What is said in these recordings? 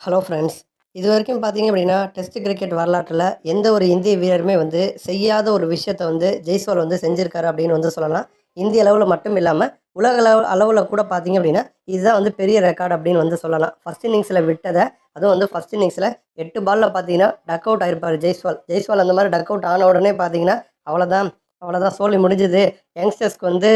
Hello friends இது வரைக்கும் பார்த்தீங்க அப்படின்னா டெஸ்ட் கிரிக்கெட் வரலாற்றில் எந்த ஒரு இந்திய வீரருமே வந்து செய்யாத ஒரு விஷயத்த வந்து ஜெய்ஸ்வால் வந்து செஞ்சுருக்காரு அப்படின்னு வந்து சொல்லலாம். இந்திய அளவில் மட்டும் இல்லாமல் உலக அளவு அளவில் கூட பார்த்தீங்க அப்படின்னா இதுதான் வந்து பெரிய ரெக்கார்டு அப்படின்னு வந்து சொல்லலாம். ஃபஸ்ட் இன்னிங்ஸில் விட்டதை அதுவும் வந்து ஃபஸ்ட் இன்னிங்ஸில் எட்டு பாலில் பார்த்தீங்கன்னா டக் அவுட் ஆயிருப்பார் ஜெய்ஸ்வால். ஜெய்ஸ்வால் அந்த மாதிரி டக் அவுட் ஆன உடனே பார்த்தீங்கன்னா அவ்வளோதான் அவ்வளோதான் சோழி முடிஞ்சுது. யங்ஸ்டர்ஸ்க்கு வந்து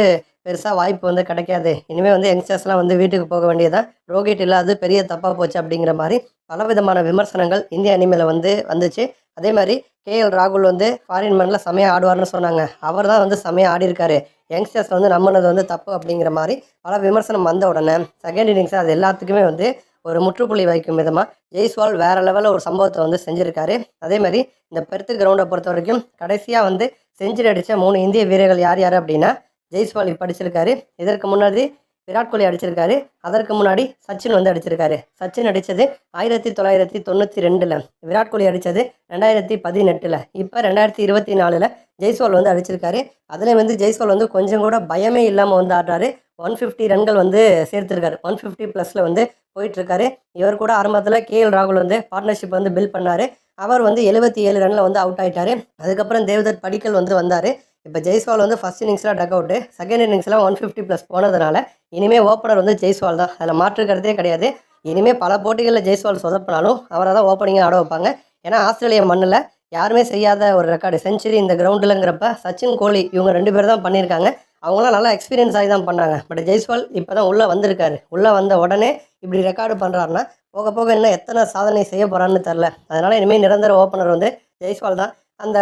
பெருசாக வாய்ப்பு வந்து கிடைக்காது. இனிமேல் வந்து யங்ஸ்டர்ஸ்லாம் வந்து வீட்டுக்கு போக வேண்டியதான் ரோஹித் இல்லாது பெரிய தப்பாக போச்சு அப்படிங்கிற மாதிரி பலவிதமான விமர்சனங்கள் இந்திய அணி மேலே வந்து வந்துச்சு. அதே மாதிரி கேஎல் ராகுல் வந்து ஃபாரின் மண்ணில் செமையாக ஆடுவார்னு சொன்னாங்க. அவர் தான் வந்து செமையாக ஆடிருக்காரு யங்ஸ்டர்ஸ் வந்து நம்பினது வந்து தப்பு அப்படிங்கிற மாதிரி பல விமர்சனம் வந்த உடனே செகண்ட் இன்னிங்ஸ் அது எல்லாத்துக்குமே வந்து ஒரு முற்றுப்புள்ளி வைக்கும் விதமாக ஜெய்ஸ்வால் வேறு லெவலில் ஒரு சம்பவத்தை வந்து செஞ்சுருக்காரு. அதே மாதிரி இந்த பெருத்து கிரவுண்டை பொறுத்த வரைக்கும் கடைசியாக வந்து செஞ்சுரி அடித்த மூணு இந்திய வீரர்கள் யார் யார் அப்படின்னா ஜெய்ஸ்வால் இப்போ அடிச்சிருக்காரு இதற்கு முன்னாடி விராட் கோலி அடிச்சிருக்காரு. அதற்கு முன்னாடி சச்சின் வந்து அடிச்சிருக்காரு. சச்சின் அடித்தது ஆயிரத்தி தொள்ளாயிரத்தி தொண்ணூற்றி ரெண்டில். விராட் கோலி அடித்தது ரெண்டாயிரத்தி பதினெட்டில். இப்போ ரெண்டாயிரத்தி இருபத்தி நாலில் ஜெய்ஸ்வால் வந்து அடிச்சிருக்காரு. அதில் வந்து ஜெய்ஸ்வால் வந்து கொஞ்சம் கூட பயமே இல்லாமல் வந்து ஆடுறாரு. ஒன் ஃபிஃப்டி ரன்கள் வந்து சேர்த்துருக்காரு. ஒன் ஃபிஃப்டி ப்ளஸில் வந்து போயிட்டுருக்காரு. இவர் கூட ஆரம்பத்தில் கேஎல் ராகுல் வந்து பார்ட்னர்ஷிப் வந்து பில் பண்ணார். அவர் வந்து எழுபத்தி ஏழு ரனில் வந்து அவுட் ஆயிட்டார். அதுக்கப்புறம் தேவதர் படிக்கல் வந்து வந்தார். இப்போ ஜெய்ஸ்வால் வந்து ஃபஸ்ட் இன்னிங்ஸில் டக் அவுட்டு செகண்ட் இன்னிங்ஸ்லாம் ஒன் ஃபிஃப்டி ப்ளஸ் போனதுனால இனிமேல் ஓப்பனர் வந்து ஜெய்ஸ்வால் தான். அதில் மாற்றுக்கிறதே கிடையாது. இனிமேல் பல போட்டிகளில் ஜெய்ஸ்வால் சொதப்பினாலும் அவரை தான் ஓப்பனிங்காக ஆட வைப்பாங்க. ஏன்னா ஆஸ்திரேலியா மண்ணில் யாருமே செய்யாத ஒரு ரெக்கார்டு செஞ்சுரி இந்த கிரவுண்டில்ங்கிறப்ப சச்சின் கோலி இவங்க ரெண்டு பேர் தான் பண்ணியிருக்காங்க. அவங்களாம் நல்லா எக்ஸ்பீரியன்ஸ் ஆகி தான் பண்ணாங்க. பட் ஜெய்ஸ்வால் இப்போ தான் உள்ளே வந்திருக்காரு. உள்ளே வந்த உடனே இப்படி ரெக்கார்டு பண்ணுறாருன்னா போக போக இன்னும் எத்தனை சாதனை செய்ய போகிறான்னு தெரில அதனால் இனிமேல் நிரந்தர ஓப்பனர் வந்து ஜெய்ஸ்வால் தான். அந்த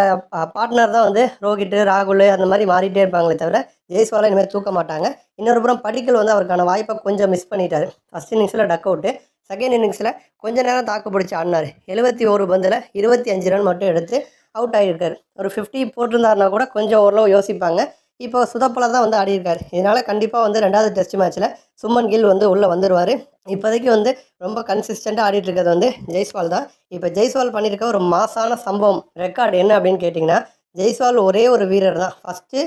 பார்ட்னர் தான் வந்து ரோஹித் ராகுல் அந்த மாதிரி மாறிட்டே இருப்பாங்களே தவிர ஜெய்ஸ்வாலை இனிமேல் தூக்க மாட்டாங்க. இன்னொரு புறம் படிக்கல் வந்து அவருக்கான வாய்ப்பை கொஞ்சம் மிஸ் பண்ணிட்டார். ஃபஸ்ட் இன்னிங்ஸில் டக் அவுட்டு செகண்ட் இன்னிங்ஸில் கொஞ்ச நேரம் தாக்கு பிடிச்சி ஆடினார். எழுபத்தி ஒரு பந்தில் இருபத்தி அஞ்சு ரன் மட்டும் எடுத்து அவுட் ஆகியிருக்காரு ஒரு ஃபிஃப்டி போட்டிருந்தாருனா கூட கொஞ்சம் ஓரளவு யோசிப்பாங்க. இப்போ சுதப்பலர் தான் வந்து ஆடியிருக்கார். இதனால் கண்டிப்பாக வந்து ரெண்டாவது டெஸ்ட் மேட்ச்சில் சுமன் கில் வந்து உள்ளே வந்துடுவார் இப்போதைக்கு வந்து ரொம்ப கன்சிஸ்டண்ட்டாக ஆடிட்டு இருக்கிறது வந்து ஜெய்ஸ்வால் தான். இப்போ ஜெய்ஸ்வால் பண்ணியிருக்க ஒரு மாசான சம்பவம் ரெக்கார்டு என்ன அப்படின்னு கேட்டிங்கன்னா ஜெய்ஸ்வால் ஒரே ஒரு வீரர் தான். ஃபஸ்ட்டு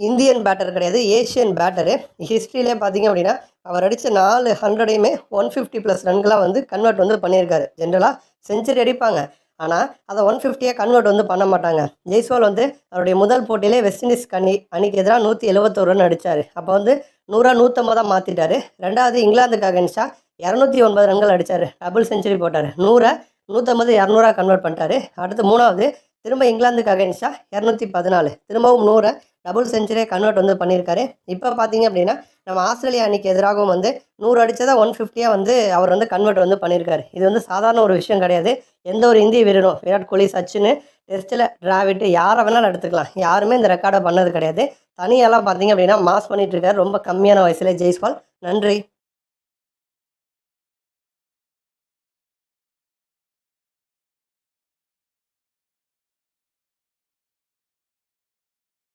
இந்தியன் பேட்டர் கிடையாது ஏஷியன் பேட்டரு ஹிஸ்ட்ரியிலே பார்த்தீங்க அப்படின்னா அவர் அடித்த நாலு ஹண்ட்ரடையுமே ஒன் ஃபிஃப்டி ப்ளஸ் ரன்களாக வந்து கன்வெர்ட் வந்து பண்ணியிருக்காரு. ஜென்ரலாக செஞ்சுரி அடிப்பாங்க. ஆனால் அதை ஒன் ஃபிஃப்டியாக கன்வெர்ட் வந்து பண்ண மாட்டாங்க. ஜெய்ஸ்வால் வந்து அவருடைய முதல் போட்டியிலே வெஸ்ட் இண்டீஸ் கண்ணி அணிக்கு எதிராக நூற்றி எழுபத்தோரு ரன் அடித்தார் அப்போ வந்து நூறா நூற்றம்பதாக மாற்றிட்டாரு ரெண்டாவது இங்கிலாந்துக்கு அகென்ஸ்டாக இரநூத்தி ஒன்பது ரன்கள் அடித்தார் டபுள் செஞ்சுரி போட்டார். நூறை நூற்றம்பது இரநூறா கன்வெர்ட் பண்ணிட்டாரு. அடுத்து மூணாவது திரும்ப இங்கிலாந்துக்கு அகென்ஸ்டாக இரநூத்தி பதினாலு. திரும்பவும் நூறை டபுள் செஞ்சுரியை கன்வெர்ட் வந்து பண்ணியிருக்காரு. இப்போ பார்த்தீங்க அப்படின்னா நம்ம ஆஸ்திரேலியா அணிக்கு எதிராகவும் வந்து நூறு அடித்ததை ஒன் ஃபிஃப்டியாக வந்து அவர் வந்து கன்வெர்ட் வந்து பண்ணியிருக்காரு இது வந்து சாதாரண ஒரு விஷயம் கிடையாது. எந்த ஒரு இந்திய வீரரும் விராட் கோலி சச்சின் டெஸ்ட்டில் டிராவிட்டு யாரை வேணாலும் எடுத்துக்கலாம். யாருமே இந்த ரெக்கார்டை பண்ணது கிடையாது. தனியெல்லாம் பார்த்தீங்க அப்படின்னா மாஸ் பண்ணிட்டு இருக்காரு. ரொம்ப கம்மியான வயசுல ஜெய்ஸ்வால் நன்றி.